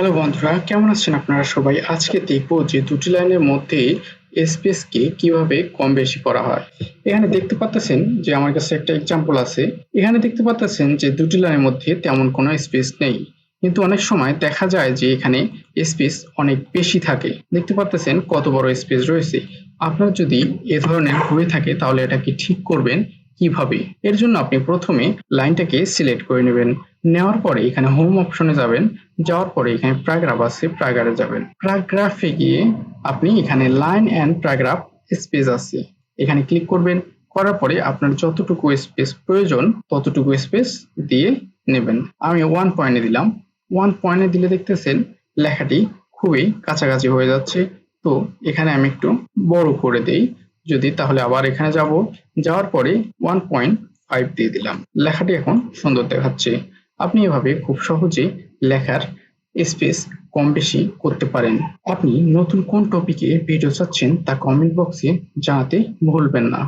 Hello বন্ধুরা, কেমন আছেন আপনারা সবাই? আজকে দেখব যে দুটি লাইনের মধ্যে স্পেসকে কীভাবে কম বেশি করা হয়। এখানে দেখতে পাচ্ছেন যে আমার কাছে একটা এক্সাম্পল আছে। এখানে দেখতে পাচ্ছেন যে দুটি লাইনের মধ্যে তেমন কোনো স্পেস নেই। কিন্তু অনেক সময় দেখা যায় যে এখানে স্পেস অনেক বেশি থাকে। দেখতে পাচ্ছেন কত বড় স্পেস রয়েছে। আপনার যদি এ ধরনের হয়ে থাকে, তাহলে এটাকে ঠিক করবেন? কীভাবে? এর জন্য আপনি প্রথমে লাইনটাকে সিলেক্ট করে নেবেন। নেওয়ার পরে এখানে হোম অপশনে যাবেন, যাওয়ার পরে এখানে প্যারাগ্রাফ আছে প্যারাগ্রাফে যাবেন। প্যারাগ্রাফে গিয়ে আপনি এখানে লাইন অ্যান্ড প্যারাগ্রাফ স্পেস আছে। এখানে ক্লিক করবেন, করার পরে আপনার যতটুকু স্পেস প্রয়োজন, ততটুকু স্পেস দিয়ে নেবেন। আমি ওয়ান পয়েন্টে দিলাম। ওয়ান পয়েন্টে দিলে দেখতেছেন লেখাটি খুবই কাছাকাছি হয়ে যাচ্ছে। তো এখানে আমি একটু বড় করে দেই। যদি তাহলে আবার এখানে যাব। যাওয়ার পরে ওয়ান পয়েন্ট ফাইভ দিয়ে দিলাম। লেখাটি এখন সুন্দর দেখাচ্ছে। আপনি এভাবে খুব সহজে লেখার স্পেস কম বেশি করতে পারেন। আপনি নতুন কোন টপিকে ভিডিও চাচ্ছেন তা কমেন্ট বক্সে জানাতে ভুলবেন না।